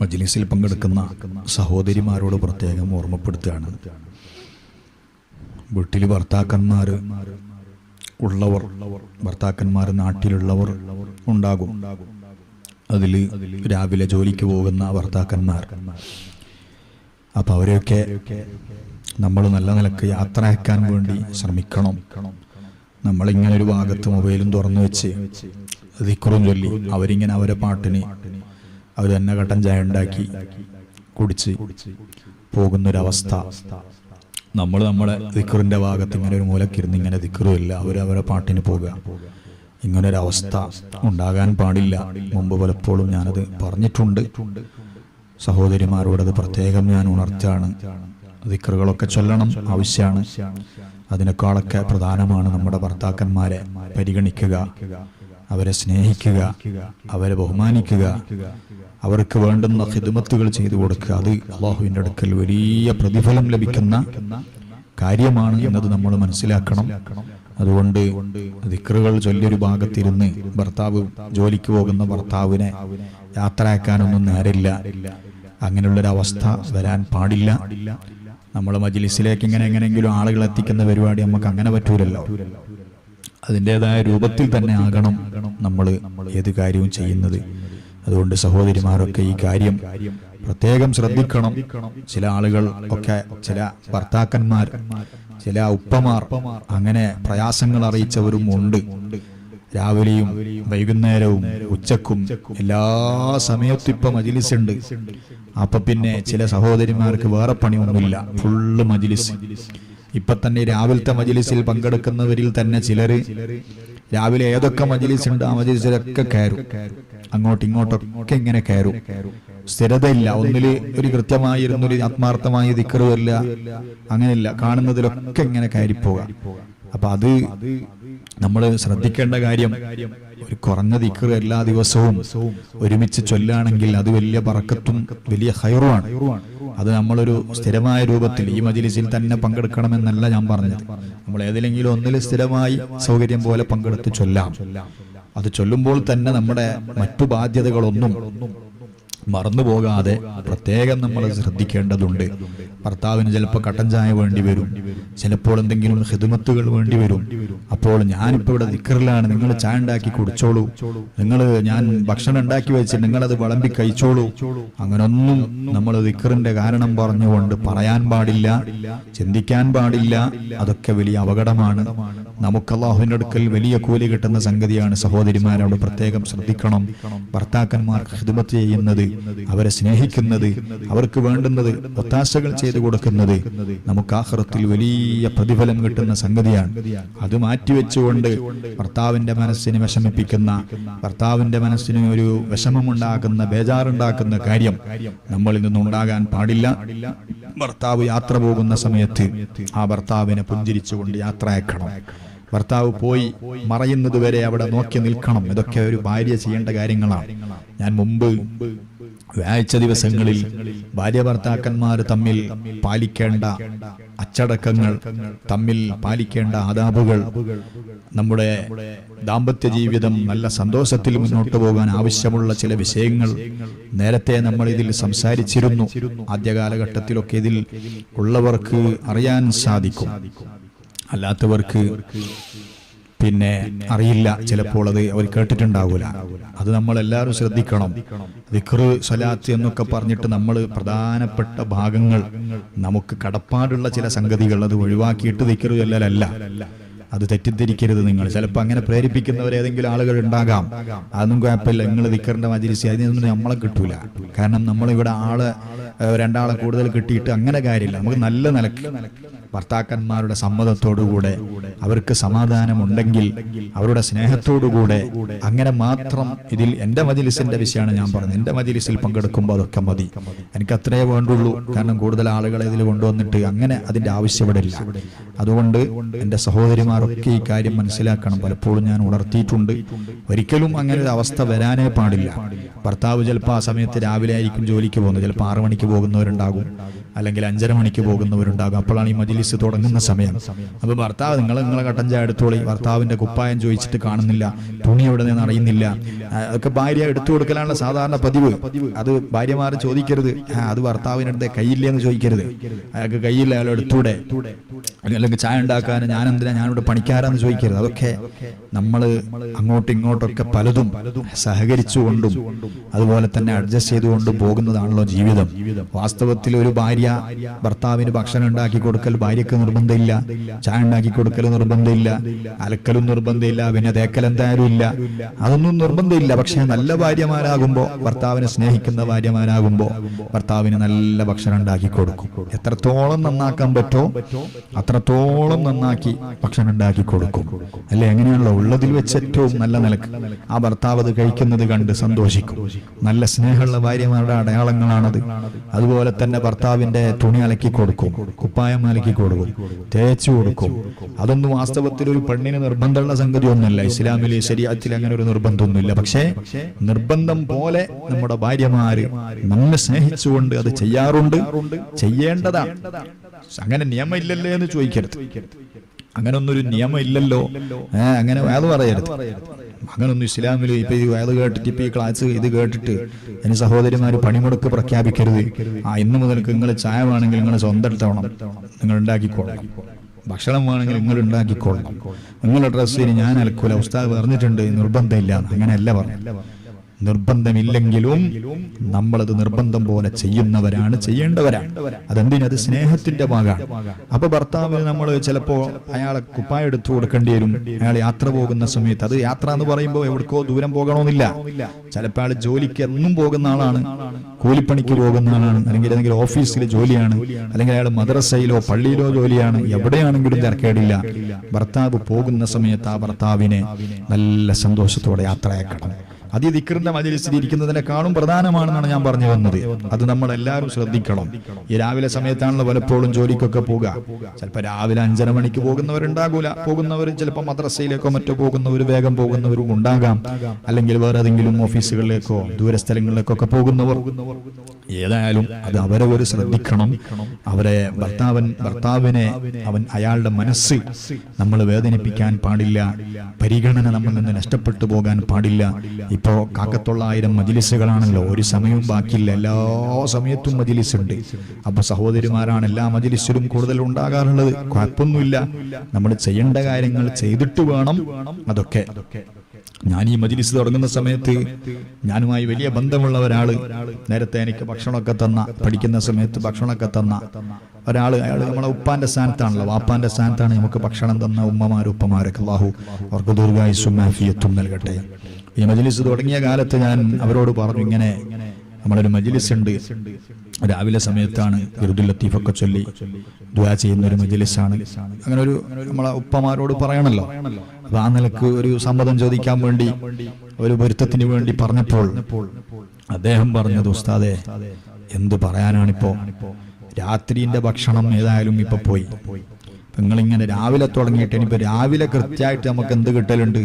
മജ്ലിസിൽ പങ്കെടുക്കുന്ന സഹോദരിമാരോട് പ്രത്യേകം ഓർമ്മപ്പെടുത്തുകയാണ്. വീട്ടിൽ ഭർത്താക്കന്മാർ ഉള്ളവർ ഭർത്താക്കന്മാർ നാട്ടിലുള്ളവർ ഉണ്ടാകും. അതിൽ രാവിലെ ജോലിക്ക് പോകുന്ന ഭർത്താക്കന്മാർ. അപ്പം അവരെയൊക്കെ നമ്മൾ നല്ല നിലയ്ക്ക് യാത്ര അയക്കാൻ വേണ്ടി ശ്രമിക്കണം. നമ്മളിങ്ങനെ ഒരു ഭാഗത്ത് മൊബൈലും തുറന്നു വെച്ച് ദിക്കുറും ചൊല്ലി അവരിങ്ങനെ അവരെ പാട്ടിന് അവർ തന്നെ കട്ടൻ ചായ ഉണ്ടാക്കി കുടിച്ച് പോകുന്നൊരവസ്ഥ. നമ്മൾ നമ്മളെ ദിക്കറിന്റെ ഭാഗത്ത് ഇങ്ങനെ ഒരു മൂലക്കിരുന്ന് ഇങ്ങനെ ദിക്കറുമില്ല അവരവരെ അവരെ പാട്ടിന് പോകുക ഇങ്ങനൊരവസ്ഥ ഉണ്ടാകാൻ പാടില്ല. മുമ്പ് പലപ്പോഴും ഞാനത് പറഞ്ഞിട്ടുണ്ട്. സഹോദരിമാരോട് അത് പ്രത്യേകം ഞാൻ ഉണർത്താണ് ദിക്കറുകളൊക്കെ ചൊല്ലണം ആവശ്യമാണ്. അതിനേക്കാളൊക്കെ പ്രധാനമാണ് നമ്മുടെ ഭർത്താക്കന്മാരെ പരിഗണിക്കുക അവരെ സ്നേഹിക്കുക അവരെ ബഹുമാനിക്കുക അവർക്ക് വേണ്ടുന്ന ഹിദ്മത്തുകൾ ചെയ്തു കൊടുക്കുക. അത് അള്ളാഹുവിന്റെ അടുക്കൽ വലിയ പ്രതിഫലം ലഭിക്കുന്ന കാര്യമാണ് എന്നത് നമ്മൾ മനസ്സിലാക്കണം. അതുകൊണ്ട് ദിക്റുകൾ ചൊല്ലിയൊരു ഭാഗത്തിരുന്ന് ഭർത്താവ് ജോലിക്ക് പോകുന്ന ഭർത്താവിനെ യാത്രയാക്കാനൊന്നും നേരില്ല. അങ്ങനെയുള്ളൊരവസ്ഥ വരാൻ പാടില്ല. നമ്മൾ മജിലിസിലേക്ക് ഇങ്ങനെ എങ്ങനെയെങ്കിലും ആളുകൾ എത്തിക്കുന്ന പരിപാടി നമുക്ക് അങ്ങനെ പറ്റൂലല്ലോ. അതിന്റെതായ രൂപത്തിൽ തന്നെ ആകണം നമ്മൾ ഏത് കാര്യവും ചെയ്യുന്നത്. അതുകൊണ്ട് സഹോദരിമാരൊക്കെ ഈ കാര്യം പ്രത്യേകം ശ്രദ്ധിക്കണം. ചില ആളുകൾ ഒക്കെ ചില ഭർത്താക്കന്മാർ ചില ഉപ്പമാർ അങ്ങനെ പ്രയാസങ്ങൾ അറിയിച്ചവരും ഉണ്ട്. രാവിലെയും വൈകുന്നേരവും ഉച്ചക്കും എല്ലാ സമയത്തും ഇപ്പൊ മജിലിസ് ഉണ്ട് അപ്പൊ പിന്നെ ചില സഹോദരിമാർക്ക് വേറെ പണിയൊന്നുമില്ല. ഫുള്ള് മജിലിസ്. ഇപ്പൊ തന്നെ രാവിലത്തെ മജിലിസിൽ പങ്കെടുക്കുന്നവരിൽ തന്നെ ചിലര് രാവിലെ ഏതൊക്കെ മജിലിസ് ഉണ്ട് ആ മജിലിസിലൊക്കെ കയറും. അങ്ങോട്ടും ഇങ്ങോട്ടൊക്കെ ഇങ്ങനെ കയറും. സ്ഥിരതയില്ല. ഒന്നിൽ ഒരു കൃത്യമായിരുന്നൊരു ആത്മാർത്ഥമായ ദിക്കറുമല്ല അങ്ങനെയില്ല. കാണുന്നതിലൊക്കെ ഇങ്ങനെ കയറിപ്പോവുക അപ്പൊ അത് നമ്മൾ ശ്രദ്ധിക്കേണ്ട കാര്യം ഒരു കുറഞ്ഞ ദിക്കറ് എല്ലാ ദിവസവും ഒരുമിച്ച് ചൊല്ലാണെങ്കിൽ അത് വലിയ പറക്കത്തും വലിയ ഹൈറുമാണ് അത് നമ്മളൊരു സ്ഥിരമായ രൂപത്തിൽ ഈ മജിലിസിൽ തന്നെ പങ്കെടുക്കണമെന്നല്ല ഞാൻ പറഞ്ഞത്. നമ്മൾ ഏതിലെങ്കിലും ഒന്നിൽ സ്ഥിരമായി സൗകര്യം പോലെ പങ്കെടുത്ത് ചൊല്ലാം. അത് ചൊല്ലുമ്പോൾ തന്നെ നമ്മുടെ മറ്റു ബാധ്യതകളൊന്നും മറന്നു പോകാതെ പ്രത്യേകം നമ്മൾ ശ്രദ്ധിക്കേണ്ടതുണ്ട്. ഭർത്താവിന് ചിലപ്പോൾ കട്ടൻ ചായ വേണ്ടി വരും. ചിലപ്പോൾ എന്തെങ്കിലും ഹിദമത്തുകൾ വേണ്ടി വരും. അപ്പോൾ ഞാനിപ്പോൾ ഇവിടെ ദിക്കറിലാണ് നിങ്ങൾ ചായ ഉണ്ടാക്കി കുടിച്ചോളൂ. നിങ്ങൾ ഞാൻ ഭക്ഷണം ഉണ്ടാക്കി വെച്ച് നിങ്ങളത് വിളമ്പി കഴിച്ചോളൂ. അങ്ങനൊന്നും നമ്മൾ ദിക്കറിന്റെ കാരണം പറഞ്ഞുകൊണ്ട് പറയാൻ പാടില്ല ചിന്തിക്കാൻ പാടില്ല. അതൊക്കെ വലിയ അപകടമാണ്. നമുക്ക് അള്ളാഹുവിന്റെ അടുക്കൽ വലിയ കൂലി കിട്ടുന്ന സംഗതിയാണ് സഹോദരിമാരോട് പ്രത്യേകം ശ്രദ്ധിക്കണം. ഭർത്താക്കന്മാർക്ക് ഹിദമത്ത് ചെയ്യുന്നത് അവരെ സ്നേഹിക്കുന്നത് അവർക്ക് വേണ്ടുന്നത് ഒത്താശകൾ ചെയ്തു കൊടുക്കുന്നത് നമുക്ക് ആഹ്റത്തിൽ വലിയ പ്രതിഫലം കിട്ടുന്ന സംഗതിയാണ്. അത് മാറ്റിവെച്ചുകൊണ്ട് ഭർത്താവിന്റെ മനസ്സിനെ വിഷമിപ്പിക്കുന്ന ഭർത്താവിന്റെ മനസ്സിന് ഒരു വിഷമമുണ്ടാക്കുന്ന ബേജാറുണ്ടാക്കുന്ന കാര്യം നമ്മളിൽ നിന്നുണ്ടാകാൻ പാടില്ല. ഭർത്താവ് യാത്ര പോകുന്ന സമയത്ത് ആ ഭർത്താവിനെ പുഞ്ചിരിച്ചുകൊണ്ട് യാത്ര അയക്കണം. ഭർത്താവ് പോയി മറയുന്നത് വരെ അവിടെ നോക്കി നിൽക്കണം. ഇതൊക്കെ ഒരു ഭാര്യ ചെയ്യേണ്ട കാര്യങ്ങളാണ്. ഞാൻ മുമ്പ് വ്യാഴ്ച ദിവസങ്ങളിൽ ഭാര്യ ഭർത്താക്കന്മാർ തമ്മിൽ പാലിക്കേണ്ട അച്ചടക്കങ്ങൾ തമ്മിൽ പാലിക്കേണ്ട ആദാബുകൾ നമ്മുടെ ദാമ്പത്യ ജീവിതം നല്ല സന്തോഷത്തിൽ മുന്നോട്ട് പോകാൻ ആവശ്യമുള്ള ചില വിഷയങ്ങൾ നേരത്തെ നമ്മൾ ഇതിൽ സംസാരിച്ചിരുന്നു. ആദ്യ കാലഘട്ടത്തിലൊക്കെ ഇതിൽ ഉള്ളവർക്ക് അറിയാൻ സാധിക്കും. അല്ലാത്തവർക്ക് പിന്നെ അറിയില്ല. ചിലപ്പോൾ അത് അവർ കേട്ടിട്ടുണ്ടാവൂല അത് നമ്മൾ എല്ലാവരും ശ്രദ്ധിക്കണം. ദിക്റ് സ്വലാത്ത് എന്നൊക്കെ പറഞ്ഞിട്ട് നമ്മൾ പ്രധാനപ്പെട്ട ഭാഗങ്ങൾ നമുക്ക് കടപ്പാടുള്ള ചില സംഗതികൾ അത് ഒഴിവാക്കിയിട്ട് ദിക്റ് ചൊല്ലലല്ല. അത് തെറ്റിദ്ധരിക്കരുത് നിങ്ങൾ. ചിലപ്പോൾ അങ്ങനെ പ്രേരിപ്പിക്കുന്നവർ ഏതെങ്കിലും ആളുകൾ ഉണ്ടാകാം. അതൊന്നും കുഴപ്പമില്ല. നിങ്ങൾ ദിക്കറിന്റെ മജിരിസി അതിനൊന്നും നമ്മളെ കിട്ടൂല. കാരണം നമ്മളിവിടെ ആൾ രണ്ടാളെ കൂടുതൽ കിട്ടിയിട്ട് അങ്ങനെ കാര്യമില്ല. നമുക്ക് നല്ല നിലയ്ക്ക് ഭർത്താക്കന്മാരുടെ സമ്മതത്തോടുകൂടെ അവർക്ക് സമാധാനമുണ്ടെങ്കിൽ അവരുടെ സ്നേഹത്തോടുകൂടെ അങ്ങനെ മാത്രം ഇതിൽ എന്റെ മജിലിസിന്റെ വിഷയമാണ് ഞാൻ പറഞ്ഞത്. എന്റെ മജിലിസിൽ പങ്കെടുക്കുമ്പോൾ അതൊക്കെ മതി. എനിക്ക് അത്രയേ വേണ്ടുള്ളൂ. കാരണം കൂടുതൽ ആളുകളെ ഇതിൽ കൊണ്ടുവന്നിട്ട് അങ്ങനെ അതിന്റെ ആവശ്യം അതുകൊണ്ട് എന്റെ സഹോദരിമാരൊക്കെ ഈ കാര്യം മനസ്സിലാക്കണം? പലപ്പോഴും ഞാൻ ഉണർത്തിയിട്ടുണ്ട്. ഒരിക്കലും അങ്ങനെ ഒരു അവസ്ഥ വരാനേ പാടില്ല. ഭർത്താവ് ചിലപ്പോൾ ആ സമയത്ത് രാവിലെ ആയിരിക്കും ജോലിക്ക് പോകുന്നത്. ചിലപ്പോൾ ആറു മണിക്ക് പോകുന്നവരുണ്ടാകും. അല്ലെങ്കിൽ അഞ്ചര മണിക്ക് പോകുന്നവരുണ്ടാകും. അപ്പോഴാണ് ഈ മജിലിസ് തുടങ്ങുന്ന സമയം. അപ്പൊ ഭർത്താവ് നിങ്ങൾ നിങ്ങളെ കട്ടൻ ചായ എടുത്തോളി. ഭർത്താവിന്റെ കുപ്പായം ചോദിച്ചിട്ട് കാണുന്നില്ല. തുണി എവിടെ നിന്ന് അറിയുന്നില്ല. അതൊക്കെ ഭാര്യ എടുത്തു കൊടുക്കലാണ് സാധാരണ പതിവ്. അത് ഭാര്യമാർ ചോദിക്കരുത്. അത് ഭർത്താവിനടുത്ത് കയ്യില്ലേ എന്ന് ചോദിക്കരുത്. അയാൾക്ക് കയ്യില്ല അയാൾ എടുത്തൂടെ. അല്ലെങ്കിൽ ചായ ഉണ്ടാക്കാൻ ഞാൻ എന്തിനാ ഞാനിവിടെ പണിക്കാരാന്ന് ചോദിക്കരുത്. അതൊക്കെ നമ്മൾ അങ്ങോട്ടും ഇങ്ങോട്ടൊക്കെ പലതും സഹകരിച്ചുകൊണ്ടും അതുപോലെ തന്നെ അഡ്ജസ്റ്റ് ചെയ്തുകൊണ്ടും പോകുന്നതാണല്ലോ ജീവിതം. വാസ്തവത്തിൽ ഒരു ഭാര്യ ഭർത്താവിന് ഭക്ഷണം ഉണ്ടാക്കി കൊടുക്കൽ ഭാര്യക്ക് നിർബന്ധമില്ല ചായ ഉണ്ടാക്കി കൊടുക്കൽ നിർബന്ധമില്ല അലക്കലും നിർബന്ധമില്ല പിന്നെ തേക്കൽ എന്തായാലും ഇല്ല. അതൊന്നും നിർബന്ധമില്ല. പക്ഷെ നല്ല ഭാര്യമാരാകുമ്പോ ഭർത്താവിനെ സ്നേഹിക്കുന്ന ഭാര്യമാരാകുമ്പോ ഭർത്താവിന് നല്ല ഭക്ഷണം ഉണ്ടാക്കി കൊടുക്കും. എത്രത്തോളം നന്നാക്കാൻ പറ്റോ അത്രത്തോളം നന്നാക്കി ഭക്ഷണം ഉണ്ടാക്കി കൊടുക്കും. അല്ലെ? എങ്ങനെയുള്ള ഉള്ളതിൽ വെച്ച് ഏറ്റവും നല്ല നിലയ്ക്ക്. ആ ഭർത്താവ് അത് കഴിക്കുന്നത് കണ്ട് സന്തോഷിക്കും. നല്ല സ്നേഹമുള്ള ഭാര്യമാരുടെ അടയാളങ്ങളാണത്. അതുപോലെ തന്നെ ഭർത്താവിന്റെ തുണി അലക്കി കൊടുക്കും കുപ്പായം അലക്കി കൊടുക്കും തേച്ചു കൊടുക്കും. അതൊന്നും വാസ്തവത്തിൽ ഒരു പെണ്ണിന് നിർബന്ധമുള്ള സംഗതി ഒന്നുമില്ല ഇസ്ലാമിലെ ശരീരത്തിൽ അങ്ങനെ ഒരു നിർബന്ധമൊന്നുമില്ല. പക്ഷേ നിർബന്ധം പോലെ നമ്മുടെ ഭാര്യമാര് നമ്മെ സ്നേഹിച്ചുകൊണ്ട് അത് ചെയ്യാറുണ്ട്. ചെയ്യേണ്ടതാണ്. അങ്ങനെ നിയമം ഇല്ലല്ലേ എന്ന് ചോദിക്കരുത്. അങ്ങനെ ഒന്നൊരു നിയമം ഇല്ലല്ലോ ഏഹ് അങ്ങനെ അത് പറയരുത്. അങ്ങനൊന്നും ഇസ്ലാമിൽ ഇപ്പൊ ഈ വേദ കേട്ടിട്ട് ഇപ്പൊ ഈ ക്ലാസ് ഇത് കേട്ടിട്ട് ഇനി സഹോദരിമാര് പണിമുടക്ക് പ്രഖ്യാപിക്കരുത്. ആ ഇന്ന് മുതൽക്ക് നിങ്ങൾ ചായ വേണമെങ്കിൽ നിങ്ങൾ സ്വന്തം എടുത്തോണം നിങ്ങൾ ഉണ്ടാക്കിക്കോളണം ഭക്ഷണം വേണമെങ്കിൽ നിങ്ങൾ ഉണ്ടാക്കിക്കോളണം നിങ്ങളുടെ ഡ്രസ്സിന് ഞാൻ അലക്കൂല. ഉസ്താദ് പറഞ്ഞിട്ടുണ്ട് നിർബന്ധമില്ല അങ്ങനെയല്ല പറഞ്ഞു നിർബന്ധമില്ലെങ്കിലും നമ്മളത് നിർബന്ധം പോലെ ചെയ്യുന്നവരാണ് ചെയ്യേണ്ടവരാണ് അത് സ്നേഹത്തിന്റെ ഭാഗമാണ്. അപ്പൊ ഭർത്താവിന് നമ്മൾ ചിലപ്പോ അയാളെ കുപ്പായ എടുത്തു കൊടുക്കേണ്ടി വരും. അയാൾ യാത്ര പോകുന്ന സമയത്ത്. അത് യാത്ര എന്ന് പറയുമ്പോൾ എവിടേക്കോ ദൂരം പോകണമെന്നില്ല. ചിലപ്പോൾ അയാൾ ജോലിക്ക് എന്നും പോകുന്ന ആളാണ്. കൂലിപ്പണിക്ക് പോകുന്ന ആളാണ്. അല്ലെങ്കിൽ ഏതെങ്കിലും ഓഫീസിലെ ജോലിയാണ്. അല്ലെങ്കിൽ അയാൾ മദ്രസയിലോ പള്ളിയിലോ ജോലിയാണ്. എവിടെയാണെങ്കിലും തിരക്കേടില്ല. ഭർത്താവ് പോകുന്ന സമയത്ത് ആ ഭർത്താവിനെ നല്ല സന്തോഷത്തോടെ യാത്രയാക്കണം. അത് ഈ ദിക്കറിന്റെ മജലിസിൽ ഇരിക്കുന്നതിനെക്കാളും പ്രധാനമാണെന്നാണ് ഞാൻ പറഞ്ഞു വന്നത് അത് നമ്മൾ എല്ലാവരും ശ്രദ്ധിക്കണം. ഈ രാവിലെ സമയത്താണല്ലോ പലപ്പോഴും ജോലിക്കൊക്കെ പോകുക ചിലപ്പോൾ രാവിലെ അഞ്ചര മണിക്ക് പോകുന്നവരുണ്ടാകൂല. പോകുന്നവർ ചിലപ്പോൾ മദ്രസയിലേക്കോ മറ്റോ പോകുന്നവർ വേഗം പോകുന്നവരും ഉണ്ടാകാം. അല്ലെങ്കിൽ വേറെ ഏതെങ്കിലും ഓഫീസുകളിലേക്കോ ദൂര സ്ഥലങ്ങളിലേക്കൊക്കെ പോകുന്നവർ. ഏതായാലും അത് അവരെ ഒരു ശ്രദ്ധിക്കണം. അവരെ ഭർത്താവൻ ഭർത്താവിനെ അവൻ അയാളുടെ മനസ്സ് നമ്മൾ വേദനിപ്പിക്കാൻ പാടില്ല. പരിഗണന നമ്മൾ നിന്ന് നഷ്ടപ്പെട്ടു പോകാൻ പാടില്ല. ഇപ്പോ കാക്കത്തൊള്ളായിരം മജിലിസുകളാണല്ലോ. ഒരു സമയവും ബാക്കിയില്ല. എല്ലാ സമയത്തും മജിലിസ് ഉണ്ട് അപ്പൊ സഹോദരിമാരാണ് എല്ലാ മജിലിസിലും കൂടുതൽ ഉണ്ടാകാറുള്ളത്. കുഴപ്പമൊന്നുമില്ല. നമ്മൾ ചെയ്യേണ്ട കാര്യങ്ങൾ ചെയ്തിട്ട് വേണം അതൊക്കെ. ഞാൻ ഈ മജിലിസ് തുടങ്ങുന്ന സമയത്ത് ഞാനുമായി വലിയ ബന്ധമുള്ള ഒരാൾ നേരത്തെ എനിക്ക് ഭക്ഷണമൊക്കെ തന്ന പഠിക്കുന്ന സമയത്ത് ഭക്ഷണമൊക്കെ തന്ന ഒരാൾ. അയാൾ നമ്മളെ ഉപ്പാന്റെ സ്ഥാനത്താണല്ലോ. വാപ്പാന്റെ സ്ഥാനത്താണ് നമുക്ക് ഭക്ഷണം തന്ന ഉമ്മമാരും ഉപ്പമാരൊക്കെ. അള്ളാഹു അവർക്ക് മാഫിയത്തും നൽകട്ടെ. ഈ മജ്ലിസ് തുടങ്ങിയ കാലത്ത് ഞാൻ അവരോട് പറഞ്ഞു ഇങ്ങനെ നമ്മളൊരു മജ്ലിസ് ഉണ്ട് രാവിലെ സമയത്താണ് ഇറുദുൽ ലത്തീഫൊക്കെ ചൊല്ലി ദുആ ചെയ്യുന്ന ഒരു മജ്ലിസ് ആണ് അങ്ങനെ ഒരു നമ്മളെ ഉപ്പമാരോട് പറയണല്ലോ. അപ്പൊ ആ നിലയ്ക്ക് ഒരു സമ്മതം ചോദിക്കാൻ വേണ്ടി ഒരു പൊരുത്തത്തിന് വേണ്ടി പറഞ്ഞപ്പോൾ അദ്ദേഹം പറഞ്ഞത് ഉസ്താദെ എന്ത് പറയാനാണിപ്പോ? രാത്രിന്റെ ഭക്ഷണം ഏതായാലും ഇപ്പൊ പോയി. നിങ്ങളിങ്ങനെ രാവിലെ തുടങ്ങിയിട്ട് ഇനിയിപ്പോൾ രാവിലെ കൃത്യമായിട്ട് നമുക്ക് എന്ത് കിട്ടലുണ്ട്?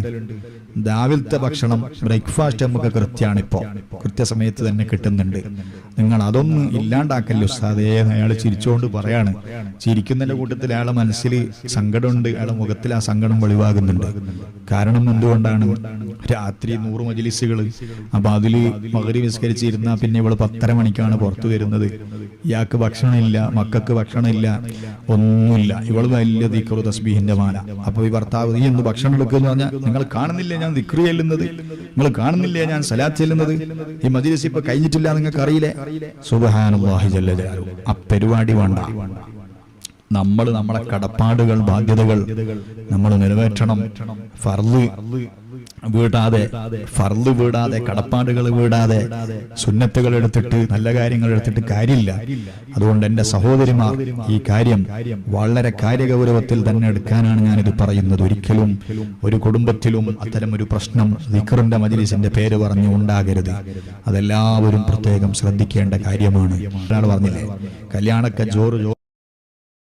രാവിലത്തെ ഭക്ഷണം ബ്രേക്ക്ഫാസ്റ്റ് നമുക്ക് കൃത്യമാണ് ഇപ്പോൾ കൃത്യസമയത്ത് തന്നെ കിട്ടുന്നുണ്ട്. നിങ്ങൾ അതൊന്നും ഇല്ലാണ്ടാക്കല്ലോ ഉസ്താദേ അയാൾ ചിരിച്ചുകൊണ്ട് പറയാണ്. ചിരിക്കുന്നതിന്റെ കൂട്ടത്തിൽ അയാളെ മനസ്സിൽ സങ്കടമുണ്ട്. അയാളെ മുഖത്തിൽ ആ സങ്കടം വെളിവാകുന്നുണ്ട്. കാരണം എന്തുകൊണ്ടാണ്? രാത്രി നൂറ് മജിലിസുകൾ അപ്പൊ അതിൽ മകരി വിസ്കരിച്ചിരുന്ന പിന്നെ ഇവൾ പത്തര മണിക്കാണ് പുറത്തു വരുന്നത്. ഇയാൾക്ക് ഭക്ഷണമില്ല മക്കൾക്ക് ഭക്ഷണമില്ല ഒന്നുമില്ല. ഇവൾ വലിയ മാല. അപ്പൊ ഈ ഭർത്താവ് നീ ഭക്ഷണം എടുക്കുന്നു പറഞ്ഞാൽ നിങ്ങൾ കാണുന്നില്ലേ ഞാൻ ദിക്രി ചെല്ലുന്നത്? നിങ്ങൾ കാണുന്നില്ലേ ഞാൻ സലാത്ത് ചെല്ലുന്നത്? ഈ മജിലിസ് ഇപ്പൊ കഴിഞ്ഞിട്ടില്ല നിങ്ങൾക്ക് അറിയില്ലേ സുബഹാനുല്ലാഹി ജല്ല ജലാലുഹു. ആ പരിപാടി വേണ്ട. നമ്മൾ നമ്മളെ കടപ്പാടുകൾ ബാധ്യതകൾ നമ്മൾ നിറവേറ്റണം. ഫർൾ വീടാതെ ഫർൾ വീടാതെ കടപ്പാടുകൾ വീടാതെ സുന്നത്തുകൾ എടുത്തിട്ട് നല്ല കാര്യങ്ങൾ എടുത്തിട്ട് കാര്യമില്ല. അതുകൊണ്ട് എന്റെ സഹോദരിമാർ ഈ കാര്യം വളരെ കാര്യഗൗരവത്തിൽ തന്നെ എടുക്കാനാണ് ഞാനിത് പറയുന്നത്. ഒരിക്കലും ഒരു കുടുംബത്തിലും അത്തരം ഒരു പ്രശ്നം നിക്കറിന്റെ മജിലിസിന്റെ പേര് പറഞ്ഞു ഉണ്ടാകരുത്. അതെല്ലാവരും പ്രത്യേകം ശ്രദ്ധിക്കേണ്ട കാര്യമാണ്. ഒരാൾ പറഞ്ഞില്ലേ? കല്യാണക്ക ജോറ്